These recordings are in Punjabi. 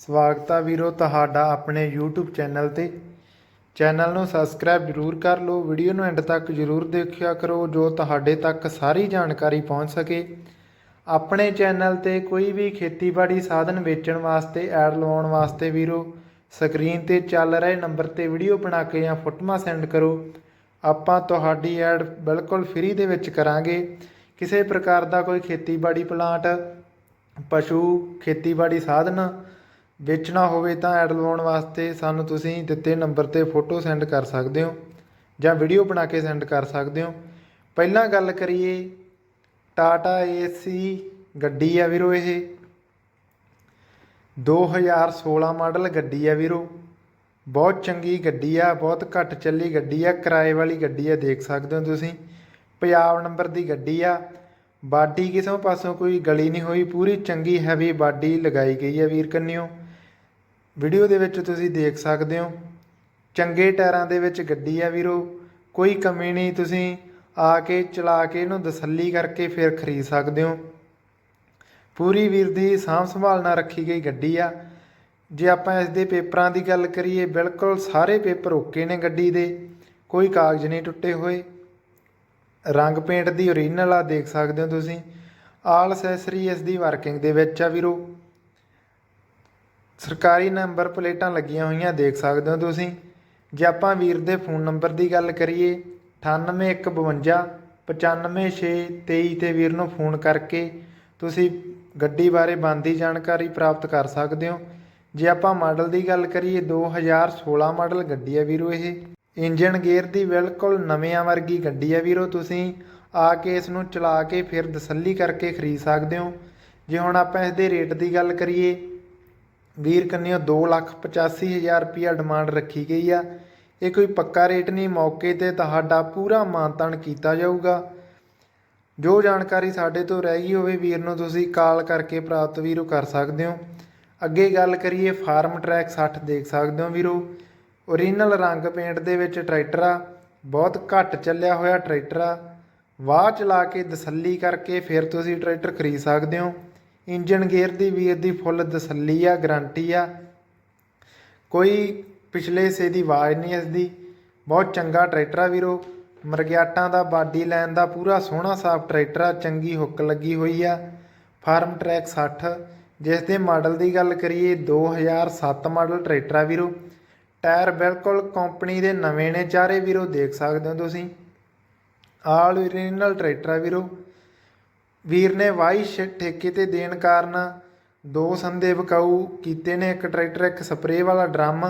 ਸਵਾਗਤ ਆ ਵੀਰੋ ਤੁਹਾਡਾ ਆਪਣੇ YouTube ਚੈਨਲ ਤੇ। ਚੈਨਲ ਨੂੰ ਸਬਸਕ੍ਰਾਈਬ ਜਰੂਰ ਕਰ ਲਓ, ਵੀਡੀਓ ਨੂੰ ਐਂਡ ਤੱਕ ਜਰੂਰ ਦੇਖਿਆ ਕਰੋ, ਜੋ ਤੁਹਾਡੇ ਤੱਕ ਸਾਰੀ ਜਾਣਕਾਰੀ ਪਹੁੰਚ ਸਕੇ। ਆਪਣੇ ਚੈਨਲ ਤੇ ਕੋਈ ਵੀ ਖੇਤੀਬਾੜੀ ਸਾਧਨ ਵੇਚਣ ਵਾਸਤੇ, ਐਡ ਲਵਾਉਣ ਵਾਸਤੇ ਵੀਰੋ, ਸਕਰੀਨ ਤੇ ਚੱਲ ਰਹੇ ਨੰਬਰ ਤੇ ਵੀਡੀਓ ਬਣਾ ਕੇ ਜਾਂ ਫੋਟੋਆਂ ਸੈਂਡ ਕਰੋ। ਆਪਾਂ ਤੁਹਾਡੀ ਐਡ ਬਿਲਕੁਲ ਫ੍ਰੀ ਦੇ ਵਿੱਚ ਕਰਾਂਗੇ। ਕਿਸੇ ਪ੍ਰਕਾਰ ਦਾ ਕੋਈ ਖੇਤੀਬਾੜੀ ਪਲਾਂਟ, ਪਸ਼ੂ, ਖੇਤੀਬਾੜੀ ਸਾਧਨ ਵੇਚਣਾ ਹੋਵੇ ਤਾਂ ਐਡ ਲਵਾਉਣ ਵਾਸਤੇ ਸਾਨੂੰ ਤੁਸੀਂ ਦਿੱਤੇ ਨੰਬਰ ਤੇ ਫੋਟੋ ਸੈਂਡ ਕਰ ਸਕਦੇ ਹੋ ਜਾਂ ਵੀਡੀਓ ਬਣਾ ਕੇ ਸੈਂਡ ਕਰ ਸਕਦੇ ਹੋ। ਪਹਿਲਾਂ ਗੱਲ ਕਰੀਏ, ਟਾਟਾ ਏਸੀ ਗੱਡੀ ਆ ਵੀਰੋ ਇਹ। 2016 ਮਾਡਲ ਗੱਡੀ ਆ ਵੀਰੋ। ਬਹੁਤ ਚੰਗੀ ਗੱਡੀ ਆ, ਬਹੁਤ ਘੱਟ ਚੱਲੀ ਗੱਡੀ ਆ, ਕਿਰਾਏ ਵਾਲੀ ਗੱਡੀ ਆ, ਦੇਖ ਸਕਦੇ ਹੋ ਤੁਸੀਂ। ਪੰਜਾਬ ਨੰਬਰ ਦੀ ਗੱਡੀ ਆ। ਬਾਡੀ ਕਿਸੇ ਪਾਸੋਂ ਕੋਈ ਗਲੀ ਨਹੀਂ ਹੋਈ, ਪੂਰੀ ਚੰਗੀ ਹੈਵੀ ਬਾਡੀ ਲਗਾਈ ਗਈ ਹੈ ਵੀਰ ਕੰਨਿਓ। ਵੀਡੀਓ ਦੇ ਵਿੱਚ ਤੁਸੀਂ ਦੇਖ ਸਕਦੇ ਹੋ। ਚੰਗੇ ਟਾਇਰਾਂ ਦੇ ਵਿੱਚ ਗੱਡੀ ਆ ਵੀਰੋ। ਕੋਈ ਕਮੀ ਨਹੀਂ, ਤੁਸੀਂ ਆ ਕੇ, ਚਲਾ ਕੇ ਇਹਨੂੰ ਤਸੱਲੀ ਕਰਕੇ ਫਿਰ ਖਰੀਦ ਸਕਦੇ ਹੋ। ਪੂਰੀ ਵੀਰ ਦੀ ਸਾਂਭ ਸੰਭਾਲ ਨਾਲ ਰੱਖੀ ਗਈ ਗੱਡੀ ਆ। ਜੇ ਆਪਾਂ ਇਸ ਦੇ ਪੇਪਰਾਂ ਦੀ ਗੱਲ ਕਰੀਏ, ਬਿਲਕੁਲ ਸਾਰੇ ਪੇਪਰ ਓਕੇ ਨੇ ਗੱਡੀ ਦੇ। ਕੋਈ ਕਾਗਜ਼ ਨਹੀਂ ਟੁੱਟੇ ਹੋਏ। ਰੰਗ ਪੇਂਟ ਦੀ ਓਰੀਜਨਲ ਆ, ਦੇਖ ਸਕਦੇ ਹੋ ਤੁਸੀਂ। ਆਲ ਅਸੈਸਰੀ ਇਸ ਦੀ ਵਰਕਿੰਗ ਦੇ ਵਿੱਚ ਆ ਵੀਰੋ। ਸਰਕਾਰੀ ਨੰਬਰ ਪਲੇਟਾਂ ਲੱਗੀਆਂ ਹੋਈਆਂ ਦੇਖ ਸਕਦੇ ਹੋ ਤੁਸੀਂ। ਜੇ ਆਪਾਂ ਵੀਰ ਦੇ ਫੋਨ ਨੰਬਰ ਦੀ ਗੱਲ ਕਰੀਏ 9815 95623 ਤੇ ਵੀਰ ਨੂੰ ਫੋਨ ਕਰਕੇ ਤੁਸੀਂ ਗੱਡੀ ਬਾਰੇ ਬੰਦੀ ਜਾਣਕਾਰੀ ਪ੍ਰਾਪਤ ਕਰ ਸਕਦੇ ਹੋ। ਜੇ ਆਪਾਂ ਮਾਡਲ ਦੀ ਗੱਲ ਕਰੀਏ 2016 ਮਾਡਲ ਗੱਡੀ ਹੈ ਵੀਰੋ ਇਹ। ਇੰਜਨ ਗੇਅਰ ਦੀ ਬਿਲਕੁਲ ਨਵਿਆਂ ਵਰਗੀ ਗੱਡੀ ਹੈ ਵੀਰੋ ਤੁਸੀਂ। ਆ ਕੇ ਇਸ ਨੂੰ ਚਲਾ ਕੇ ਫਿਰ ਤਸੱਲੀ ਕਰਕੇ ਖਰੀਦ ਸਕਦੇ ਹੋ। ਜੇ ਹੁਣ ਆਪਾਂ ਇਸ ਦੇ ਰੇਟ ਦੀ ਗੱਲ ਕਰੀਏ ਵੀਰ ਕੰਨਿਓ 285000 ਰੁਪਿਆ ਡਿਮਾਂਡ ਰੱਖੀ ਗਈ ਆ। ਇਹ ਕੋਈ ਪੱਕਾ ਰੇਟ ਨਹੀਂ, ਮੌਕੇ ਤੇ ਤੁਹਾਡਾ ਪੂਰਾ ਮਾਨਤਾਨ ਕੀਤਾ ਜਾਊਗਾ। ਜੋ ਜਾਣਕਾਰੀ ਸਾਡੇ ਤੋਂ ਰਹਿ ਗਈ ਹੋਵੇ ਵੀਰ ਨੂੰ ਤੁਸੀਂ ਕਾਲ ਕਰਕੇ ਪ੍ਰਾਪਤ ਵੀਰੋ ਕਰ ਸਕਦੇ ਹੋ। ਅੱਗੇ ਗੱਲ ਕਰੀਏ ਫਾਰਮ ਟਰੈਕ 60 ਦੇਖ ਸਕਦੇ ਹੋ ਵੀਰੋ। ਓਰੀਜਨਲ ਰੰਗ ਪੇਂਟ ਦੇ ਵਿੱਚ ਟਰੈਕਟਰ ਆ, ਬਹੁਤ ਘੱਟ ਚੱਲਿਆ ਹੋਇਆ ਟਰੈਕਟਰ ਆ। ਵਾਹ ਚਲਾ ਕੇ ਤਸੱਲੀ ਕਰਕੇ ਫਿਰ ਤੁਸੀਂ ਟਰੈਕਟਰ ਖਰੀਦ ਸਕਦੇ ਹੋ। ਇੰਜਨ ਗੇਅਰ ਦੀ ਵੀਰ ਦੀ ਫੁੱਲ ਤਸੱਲੀ ਆ, ਗਾਰੰਟੀ ਆ। ਕੋਈ ਪਿਛਲੇ ਹਿੱਸੇ ਦੀ ਆਵਾਜ਼ ਨਹੀਂ ਇਸ ਦੀ ਬਹੁਤ ਚੰਗਾ ਟਰੈਕਟਰ ਆ ਵੀਰੋ। ਮਰਗਿਆਟਾਂ ਦਾ, ਬਾਡੀ ਲਾਈਨ ਦਾ ਪੂਰਾ ਸੋਹਣਾ ਸਾਫ਼ ਟਰੈਕਟਰ ਆ, ਚੰਗੀ ਹੁੱਕ ਲੱਗੀ ਹੋਈ ਆ। ਫਾਰਮ ਟਰੈਕ 60 ਜਿਸ ਦੇ ਮਾਡਲ ਦੀ ਗੱਲ ਕਰੀਏ 2007 ਮਾਡਲ ਟਰੈਕਟਰ ਆ ਵੀਰੋ। ਟਾਇਰ ਬਿਲਕੁਲ ਕੰਪਨੀ ਦੇ ਨਵੇਂ ਨੇ ਚਾਰੇ ਵੀਰੋ, ਦੇਖ ਸਕਦੇ ਹੋ ਤੁਸੀਂ। ਆਲ ਓਰੀਜਨਲ ਟਰੈਕਟਰ ਆ ਵੀਰੋ। ਵੀਰ ਨੇ ਵਾਈ ਸ਼ ਠੇਕੇ ਤੇ ਦੇਣ ਕਾਰਨ ਦੋ ਸੰਦੇ ਵਿਕਾਊ ਕੀਤੇ ਨੇ, ਇੱਕ ਟਰੈਕਟਰ, ਇੱਕ ਸਪਰੇਅ ਵਾਲਾ ਡਰਮ।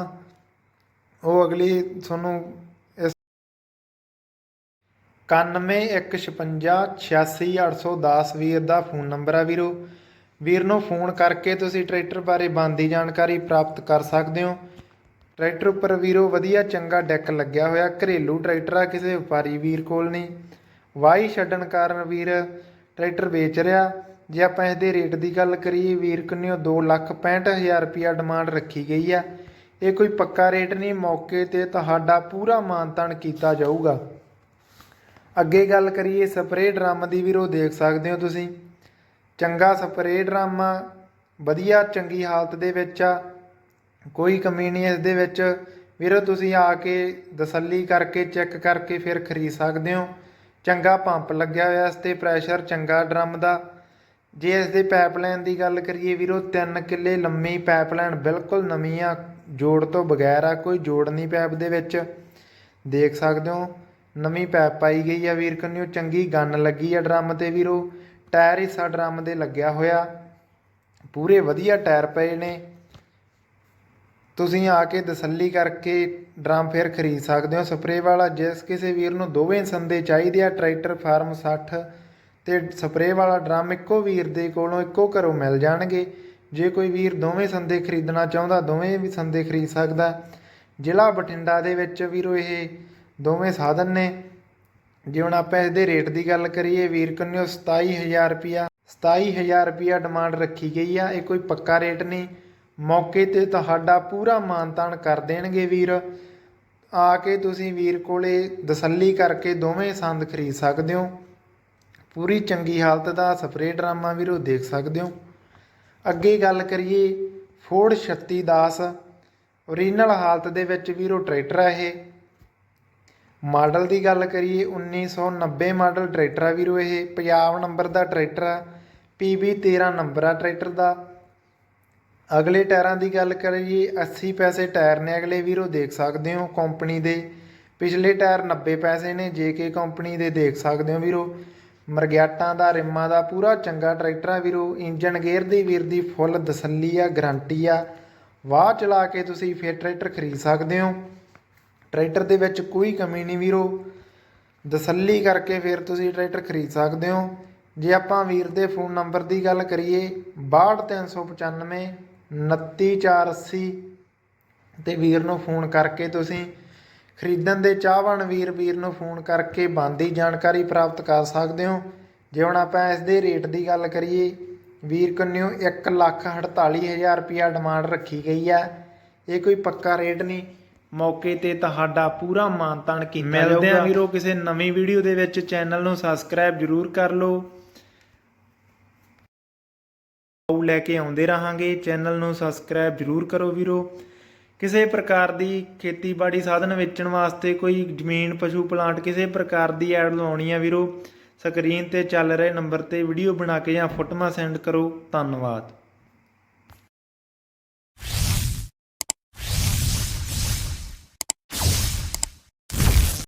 ਉਹ ਅਗਲੀ ਤੁਹਾਨੂੰ ਇਸ 9115566810 ਵੀਰ ਦਾ ਫੋਨ ਨੰਬਰ ਆ ਵੀਰੋ। ਵੀਰ ਨੂੰ ਫੋਨ ਕਰਕੇ ਤੁਸੀਂ ਟਰੈਕਟਰ ਬਾਰੇ ਬੰਦੀ ਜਾਣਕਾਰੀ ਪ੍ਰਾਪਤ ਕਰ ਸਕਦੇ ਹੋ। ਟਰੈਕਟਰ ਉੱਪਰ ਵੀਰੋ ਵਧੀਆ ਚੰਗਾ ਡੈਕ ਲੱਗਿਆ ਹੋਇਆ, ਘਰੇਲੂ ਟਰੈਕਟਰ ਆ, ਕਿਸੇ ਵਪਾਰੀ ਵੀਰ ਕੋਲ ਨਹੀਂ। ਵਾਹੀ ਛੱਡਣ ਕਾਰਨ ਵੀਰ ਟਰੈਕਟਰ ਵੇਚ ਰਿਹਾ। ਜੇ ਆਪਾਂ ਇਸ ਦੇ ਰੇਟ ਦੀ ਗੱਲ ਕਰੀਏ, ਵੀਰ ਕੰਨਿਓ 265000 ਰੁਪਿਆ ਡਿਮਾਂਡ ਰੱਖੀ ਗਈ ਆ। ਇਹ ਕੋਈ ਪੱਕਾ ਰੇਟ ਨਹੀਂ, ਮੌਕੇ ਤੇ ਤੁਹਾਡਾ ਪੂਰਾ ਮਾਨਤਾਨ ਕੀਤਾ ਜਾਊਗਾ। ਅੱਗੇ ਗੱਲ ਕਰੀਏ ਸਪਰੇਅ ਡਰਮ ਦੀ ਵੀਰੋ, ਦੇਖ ਸਕਦੇ ਹੋ ਤੁਸੀਂ। ਚੰਗਾ ਸਪਰੇਅ ਡਰਮ ਆ, ਵਧੀਆ, ਚੰਗੀ ਹਾਲਤ ਦੇ ਵਿੱਚ ਆ। ਕੋਈ ਕਮੀ ਨਹੀਂ ਇਸ ਦੇ ਵਿੱਚ। ਵੀਰੋ, ਤੁਸੀਂ ਆ ਕੇ ਤਸੱਲੀ ਕਰਕੇ, ਚੈੱਕ ਕਰਕੇ ਫਿਰ ਖਰੀਦ ਸਕਦੇ ਹੋ। ਚੰਗਾ ਪੰਪ ਲੱਗਿਆ ਹੋਇਆ ਇਸ ਤੇ ਪ੍ਰੈਸ਼ਰ ਚੰਗਾ ਡਰਮ ਦਾ। ਜੇ ਇਸ ਦੇ ਪਾਈਪਲਾਈਨ ਦੀ ਗੱਲ ਕਰੀਏ ਵੀਰੋ 3 ਕਿੱਲੇ ਲੰਮੀ ਪਾਈਪਲਾਈਨ ਬਿਲਕੁਲ ਨਵੀਂ ਆ ਜੋੜ ਤੋਂ ਬਗੈਰ ਆ, ਕੋਈ ਜੋੜ ਨਹੀਂ ਪਾਈਪ ਦੇ ਵਿੱਚ। ਦੇਖ ਸਕਦੇ ਹੋ, ਨਵੀਂ ਪਾਈਪ ਪਾਈ ਗਈ ਆ ਵੀਰ ਕੰਨਿਓ, ਚੰਗੀ ਗੰਨ ਲੱਗੀ ਆ ਡਰਮ ਤੇ ਵੀਰੋ। ਟਾਇਰ ਹਿੱਸਾ ਡਰਮ ਦੇ ਲੱਗਿਆ ਹੋਇਆ। ਪੂਰੇ ਵਧੀਆ ਟਾਇਰ ਪਏ ਨੇ। ਤੁਸੀਂ ਆ ਕੇ ਤਸੱਲੀ ਕਰਕੇ ਡਰਮ ਫਿਰ ਖਰੀਦ ਸਕਦੇ ਹੋ। ਸਪਰੇਅ ਵਾਲਾ ਜਿਸ ਕਿਸੇ ਵੀਰ ਨੂੰ ਦੋਵੇਂ ਸੰਦੇ ਚਾਹੀਦੇ ਆ, ਟਰੈਕਟਰ, ਫਾਰਮ 60 ਤੇ ਸਪਰੇਅ ਵਾਲਾ ਡਰਮ ਇੱਕੋ ਵੀਰ ਦੇ ਕੋਲੋਂ ਇੱਕੋ ਘਰੋਂ ਮਿਲ ਜਾਣਗੇ। ਜੇ ਕੋਈ ਵੀਰ ਦੋਵੇਂ ਸੰਦੇ ਖਰੀਦਣਾ ਚਾਹੁੰਦਾ, ਦੋਵੇਂ ਵੀ ਸੰਦੇ ਖਰੀਦ ਸਕਦਾ। ਜ਼ਿਲ੍ਹਾ ਬਠਿੰਡਾ ਦੇ ਵਿੱਚ ਵੀਰੋ ਇਹ ਦੋਵੇਂ ਸਾਧਨ ਨੇ। ਜੇ ਹੁਣ ਆਪਾਂ ਇਸ ਦੇ ਰੇਟ ਦੀ ਗੱਲ ਕਰੀਏ, ਵੀਰ ਕੰਨਿਓ 27000 ਰੁਪਿਆ 27000 ਰੁਪਿਆ ਡਿਮਾਂਡ ਰੱਖੀ ਗਈ ਆ। ਇਹ ਕੋਈ ਪੱਕਾ ਰੇਟ ਨਹੀਂ। ਮੌਕੇ ਤੇ ਤੁਹਾਡਾ ਪੂਰਾ ਮਾਨਤਾਨ ਕਰ ਦੇਣਗੇ ਵੀਰ। ਆ ਕੇ ਤੁਸੀਂ ਵੀਰ ਕੋਲੇ ਤਸੱਲੀ ਕਰਕੇ ਦੋਵੇਂ ਸੰਦ ਖਰੀਦ ਸਕਦੇ ਹੋ। ਪੂਰੀ ਚੰਗੀ ਹਾਲਤ ਦਾ ਸਪਰੇਅ ਡਰਾਮਾ ਵੀਰੋ ਦੇਖ ਸਕਦੇ ਹੋ। ਅੱਗੇ ਗੱਲ ਕਰੀਏ ਫੋਰਡ 3610 ਓਰੀਜਨਲ ਹਾਲਤ ਦੇ ਵਿੱਚ ਵੀਰੋ ਟਰੈਕਟਰ ਹੈ ਇਹ। ਮਾਡਲ ਦੀ ਗੱਲ ਕਰੀਏ 1990 ਮਾਡਲ ਟਰੈਕਟਰ ਆ ਵੀਰੋ ਇਹ। ਪੰਜਾਬ ਨੰਬਰ ਦਾ ਟਰੈਕਟਰ ਆ। PB 13 ਨੰਬਰ ਆ ਟਰੈਕਟਰ ਦਾ। ਅਗਲੇ ਟਾਇਰਾਂ ਦੀ ਗੱਲ ਕਰੀਏ 80 ਪੈਸੇ ਟਾਇਰ ਨੇ ਅਗਲੇ ਵੀਰੋ ਦੇਖ ਸਕਦੇ ਹੋ ਕੰਪਨੀ ਦੇ। ਪਿਛਲੇ ਟਾਇਰ 90 ਪੈਸੇ ਨੇ JK ਕੰਪਨੀ ਦੇ ਦੇਖ ਸਕਦੇ ਹੋ ਵੀਰੋ। ਮਰਗਿਆਟਾਂ ਦਾ, ਰਿਮਾਂ ਦਾ, ਪੂਰਾ ਚੰਗਾ ਟਰੈਕਟਰ ਆ ਵੀਰੋ। ਇੰਜਨ ਗੇਅਰ ਦੀ ਵੀਰ ਦੀ ਫੁੱਲ ਤਸੱਲੀ ਆ, ਗਾਰੰਟੀ ਆ। ਵਾਹ ਚਲਾ ਕੇ ਤੁਸੀਂ ਫਿਰ ਟਰੈਕਟਰ ਖਰੀਦ ਸਕਦੇ ਹੋ। ਟਰੈਕਟਰ ਦੇ ਵਿੱਚ ਕੋਈ ਕਮੀ ਨਹੀਂ ਵੀਰੋ। ਤਸੱਲੀ ਕਰਕੇ ਫਿਰ ਤੁਸੀਂ ਟਰੈਕਟਰ ਖਰੀਦ ਸਕਦੇ ਹੋ। ਜੇ ਆਪਾਂ ਵੀਰ ਦੇ ਫੋਨ ਨੰਬਰ ਦੀ ਗੱਲ ਕਰੀਏ 62395 29480 ਤੇ ਵੀਰ ਨੂੰ ਫੋਨ ਕਰਕੇ ਤੁਸੀਂ ਖਰੀਦਣ ਦੇ ਚਾਹਵਾਨ ਵੀਰ ਵੀਰ ਨੂੰ ਫੋਨ ਕਰਕੇ ਬੰਦੀ ਜਾਣਕਾਰੀ ਪ੍ਰਾਪਤ ਕਰ ਸਕਦੇ ਹੋ। ਜੇ ਹੁਣ ਆਪਾਂ ਇਸ ਦੇ ਰੇਟ ਦੀ ਗੱਲ ਕਰੀਏ ਵੀਰ ਕੰਨਿਓ 148000 ਰੁਪਿਆ ਡਿਮਾਂਡ ਰੱਖੀ ਗਈ ਹੈ। ਇਹ ਕੋਈ ਪੱਕਾ ਰੇਟ ਨਹੀਂ। ਮੌਕੇ ਤੇ ਤੁਹਾਡਾ ਪੂਰਾ ਮਾਨਤਾਨ ਕੀਤਾ ਮਿਲਦੇ ਆ ਵੀਰੋ ਕਿਸੇ ਨਵੀਂ ਵੀਡੀਓ ਦੇ ਵਿੱਚ। ਚੈਨਲ ਨੂੰ ਸਬਸਕ੍ਰਾਈਬ ਜਰੂਰ ਕਰ ਲਓ। ਆਉ ਲੈ ਕੇ ਆਉਂਦੇ ਰਹਾਂਗੇ। ਚੈਨਲ ਨੂੰ ਸਬਸਕ੍ਰਾਈਬ ਜਰੂਰ ਕਰੋ ਵੀਰੋ। ਕਿਸੇ ਪ੍ਰਕਾਰ ਦੀ ਖੇਤੀਬਾੜੀ ਸਾਧਨ ਵੇਚਣ ਵਾਸਤੇ ਕੋਈ ਜ਼ਮੀਨ, ਪਸ਼ੂ, ਪਲਾਂਟ ਕਿਸੇ ਪ੍ਰਕਾਰ ਦੀ ਐਡ ਲਵਾਉਣੀ ਆ ਵੀਰੋ। ਸਕਰੀਨ ਤੇ ਚੱਲ ਰਹੇ ਨੰਬਰ ਤੇ ਵੀਡੀਓ ਬਣਾ ਕੇ ਜਾਂ ਫੋਟੋਆਂ ਸੈਂਡ ਕਰੋ। ਧੰਨਵਾਦ।